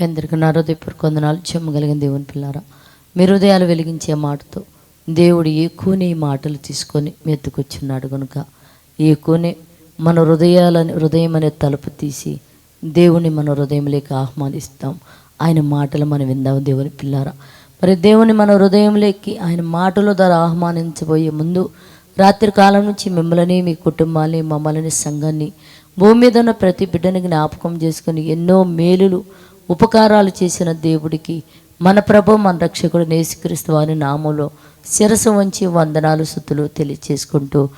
ఎందరికి నా హృదయపూర్వక వందనాలు చెమ్మగలిగిన దేవుని పిల్లారా. మీ హృదయాలు వెలిగించే మాటతో దేవుడు ఎక్కువనే మాటలు తీసుకొని మెత్తుకొచ్చున్నాడు కనుక ఎక్కువనే మన హృదయాలని హృదయం అనే తలుపు తీసి దేవుని మన హృదయంలోకి ఆహ్వానిస్తాం. ఆయన మాటలు మనం విందాం దేవుని పిల్లారా. మరి దేవుని మన హృదయంలోకి ఆయన మాటల ద్వారా ఆహ్వానించబోయే ముందు రాత్రి కాలం నుంచి మిమ్మల్ని మీ కుటుంబాన్ని మమ్మల్ని సంఘాన్ని భూమి మీద ఉన్న ప్రతి బిడ్డని జ్ఞాపకం చేసుకుని ఎన్నో మేలులు ఉపకారాలు చేసిన దేవుడికి మన ప్రభు మన రక్షకుడు నేసుక్రీస్తు వారి నామంలో శిరసు వంచి వందనాలు సుతులు తెలియచేసుకుంటూ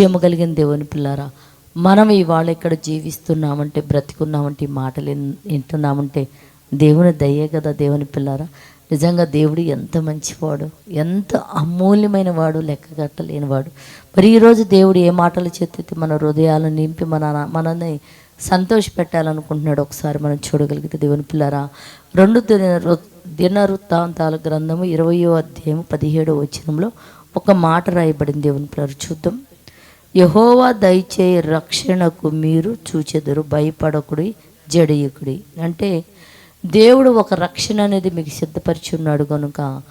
చేమగలిగిన దేవుని పిల్లారా మనం ఇవాళ ఇక్కడ జీవిస్తున్నామంటే బ్రతికున్నామంటే ఈ మాటలు వింటున్నామంటే దేవుని దయ్యే కదా దేవుని పిల్లారా. నిజంగా దేవుడు ఎంత మంచివాడు ఎంత అమూల్యమైన వాడు లెక్క కట్టలేనివాడు మరి ఈరోజు దేవుడు ఏ మాటలు చేతితే మన హృదయాలను నింపి మన మనల్ని సంతోష పెట్టాలనుకుంటున్నాడు ఒకసారి మనం చూడగలిగితే దేవుని పిల్లరా రెండు దిన దినవృత్తాంతాల గ్రంథము ఇరవయో అధ్యాయం పదిహేడో వచనంలో ఒక మాట రాయబడింది. దేవుని పిల్లలు చూద్దాం. యహోవా దయచే రక్షణకు మీరు చూచెదరు భయపడకుడి జడయుకుడి. అంటే దేవుడు ఒక రక్షణ అనేది మీకు సిద్ధపరిచి ఉన్నాడు కనుక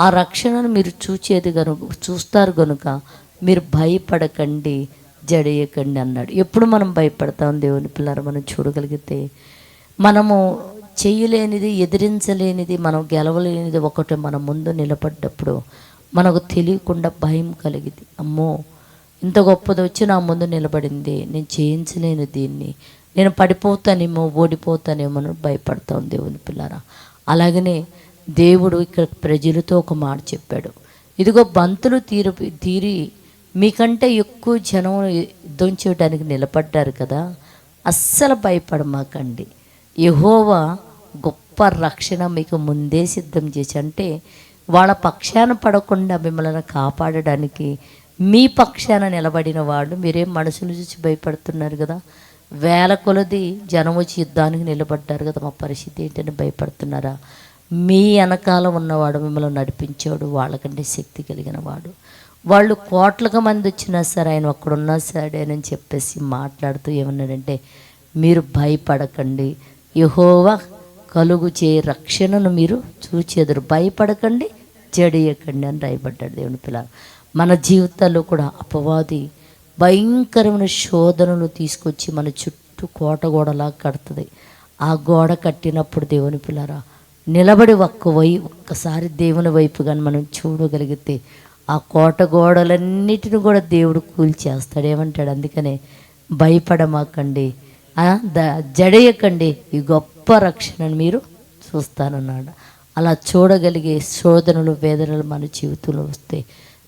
ఆ రక్షణను మీరు చూచేది కనుక చూస్తారు కనుక మీరు భయపడకండి. జడేయకండి అన్నాడు. ఎప్పుడు మనం భయపడతాం దేవుని పిల్లలు మనం చూడగలిగితే? మనము చేయలేనిది ఎదిరించలేనిది మనం గెలవలేనిది ఒకటి మన ముందు నిలబడ్డప్పుడు మనకు తెలియకుండా భయం కలిగింది. అమ్మో ఇంత గొప్పది వచ్చి నా ముందు నిలబడింది. నేను చేయించలేను దీన్ని. నేను పడిపోతానేమో ఓడిపోతానేమో అని భయపడతాం దేవుని పిల్లరా. అలాగనే దేవుడు ఇక్కడ ప్రజలతో ఒక మాట చెప్పాడు. ఇదిగో బంతులు తీరు తీరి మీకంటే ఎక్కువ జనం యుద్ధం చేయడానికి నిలబడ్డారు కదా అస్సలు భయపడమాకండి. యహోవా గొప్ప రక్షణ మీకు ముందే సిద్ధం చేసి అంటే వాళ్ళ పక్షాన పడకుండా మిమ్మల్ని కాపాడడానికి మీ పక్షాన నిలబడిన వాళ్ళు మీరేం మనసును చూసి భయపడుతున్నారు కదా. వేల కొలది జనం వచ్చి యుద్ధానికి నిలబడ్డారు కదా మా పరిస్థితి ఏంటని భయపడుతున్నారా? మీ వెనకాల ఉన్నవాడు మిమ్మల్ని నడిపించాడు వాళ్ళకంటే శక్తి కలిగిన వాడు. వాళ్ళు కోట్లకు మంది వచ్చినా సరే ఆయన ఒక్కడున్నా సరే అని చెప్పేసి మాట్లాడుతూ ఏమన్నాడంటే మీరు భయపడకండి. యహోవా కలుగు చే రక్షణను మీరు చూచేదరు. భయపడకండి జడియకండి అని రాయబడ్డాడు దేవుని పిల్ల మన జీవితాల్లో కూడా అపవాది భయంకరమైన శోధనలు తీసుకొచ్చి మన చుట్టూ కోట గోడలా కడుతుంది. ఆ గోడ కట్టినప్పుడు దేవుని పిల్లరా నిలబడి ఒక్క వై ఒక్కసారి దేవుని వైపు కానీ మనం చూడగలిగితే ఆ కోట గోడలన్నిటిని కూడా దేవుడు కూల్చేస్తాడు. ఏమంటాడు? అందుకనే భయపడమాకండి. ద జడయకండి. ఈ గొప్ప రక్షణను మీరు చూస్తానన్నాడు. అలా చూడగలిగే శోధనలు వేదనలు మన జీవితంలో వస్తే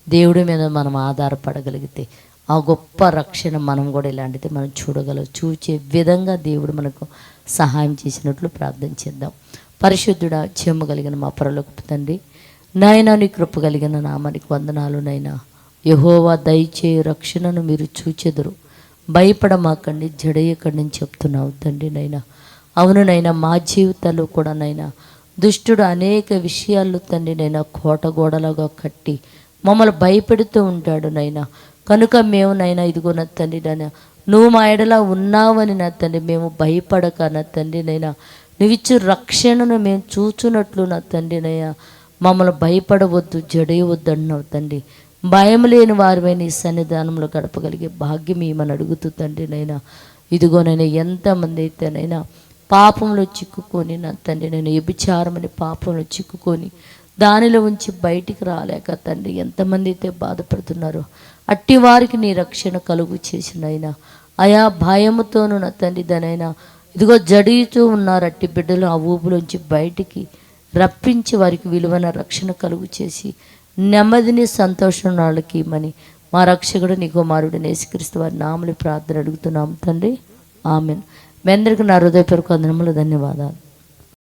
దేవుడి మీద మనం ఆధారపడగలిగితే ఆ గొప్ప రక్షణ మనం కూడా ఇలాంటిది మనం చూడగలం. చూచే విధంగా దేవుడు మనకు సహాయం చేసినట్లు ప్రార్థన చేద్దాం. పరిశుద్ధుడా చెమ్మగలిగిన మా పరలోకపు తండ్రి నాయనా నీ కృప కలిగిన నామానికి వందనాలు నైనా యహోవా దయచే రక్షణను మీరు చూచెదరు. భయపడమాకండి జడయకండి అని చెప్తున్నావు తండ్రి నైనా అవును నైనా మా జీవితాల్లో కూడా నైనా దుష్టుడు అనేక విషయాలు తండ్రి నైనా కోట గోడలుగా కట్టి మమ్మల్ని భయపెడుతూ ఉంటాడు నైనా కనుక మేము నైనా ఇదిగో నా తండ్రి నైనా నువ్వు మా ఎడలా ఉన్నావని నా తండ్రి మేము భయపడక నా తండ్రి నైనా నువ్విచ్చు రక్షణను మేము చూచున్నట్లు నా తండ్రి మమ్మల్ని భయపడవద్దు జడేయవద్దు అన్నావు తండ్రి. భయం లేని వారిపై నీ సన్నిధానంలో గడపగలిగే భాగ్యం ఏమని అడుగుతూ తండ్రి నైనా ఇదిగో నేను ఎంతమంది అయితేనైనా పాపంలో చిక్కుకొని నా తండ్రి నేను వ్యభిచారమని పాపంలో చిక్కుకొని దానిలో ఉంచి బయటికి రాలేక తండ్రి ఎంతమంది అయితే బాధపడుతున్నారో అట్టి వారికి నీ రక్షణ కలుగు చేసినైనా ఆయా భయముతోను నా తండ్రి దానైనా ఇదిగో జడియుతూ ఉన్నారు అట్టి బిడ్డలు ఆ ఊపులోంచి బయటికి రప్పించి వారికి విలువైన రక్షణ కలుగు చేసి నెమ్మదిని సంతోషం వాళ్ళకి ఇమ్మని. మా రక్షకుడు నీ కుమారుడు నేసుక్రీస్తు వారి నామని ప్రార్థన అడుగుతున్నాం తండ్రి. ఆమెను. మీ అందరికీ నా హృదయపూర్వక వందనములు ధన్యవాదాలు.